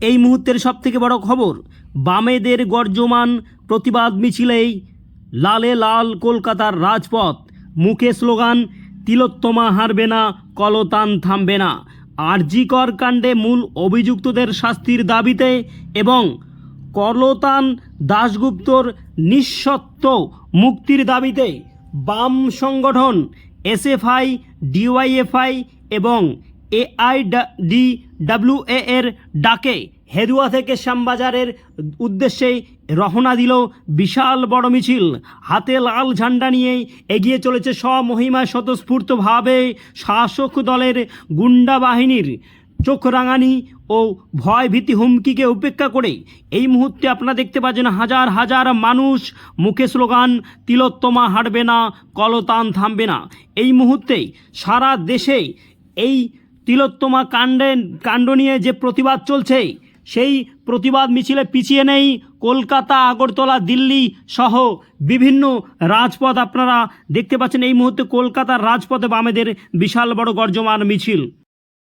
এই মুহূর্তের সবথেকে বড় খবর, বামেদের গর্জমান প্রতিবাদ মিছিলেই লালে লাল কলকাতার রাজপথ। মুখে স্লোগান, তিলোত্তমা হারবে না, কলতান থামবে না। আরজিকর কাণ্ডে মূল অভিযুক্তদের শাস্তির দাবিতে এবং কলতান দাশগুপ্তর নিঃসত্ব মুক্তির দাবিতে বাম সংগঠন, এসএফআই, ডিওয়াইএফআই এবং এআই ডি ডাব্লিউএ এর ডাকে। হেদুয়া থেকে শ্যামবাজারের উদ্দেশ্যে রহনা দিল বিশাল বড় মিছিল। হাতে লাল ঝান্ডা নিয়ে এগিয়ে চলেছে স্বমহিমায় স্বতঃস্ফূর্তভাবে শাসক দলের গুন্ডা বাহিনীর। চোখ রাঙানি ও ভয় ভীতি হুমকিকে উপেক্ষা করে এই মুহূর্তে আপনারা দেখতে পাচ্ছেন হাজার হাজার মানুষ মুখে স্লোগান, তিলোত্তমা হাঁটবে না, কলতান থামবে না। এই মুহূর্তে সারা দেশে এই তিলোত্তমা কাণ্ডে কাণ্ড নিয়ে যে প্রতিবাদ চলছে, সেই প্রতিবাদ মিছিলে পিছিয়ে নেই কলকাতা, আগরতলা, দিল্লি সহ বিভিন্ন রাজপথ। আপনারা দেখতে পাচ্ছেন এই মুহূর্তে কলকাতার রাজপথে বামেদের বিশাল বড় গর্জমান মিছিল।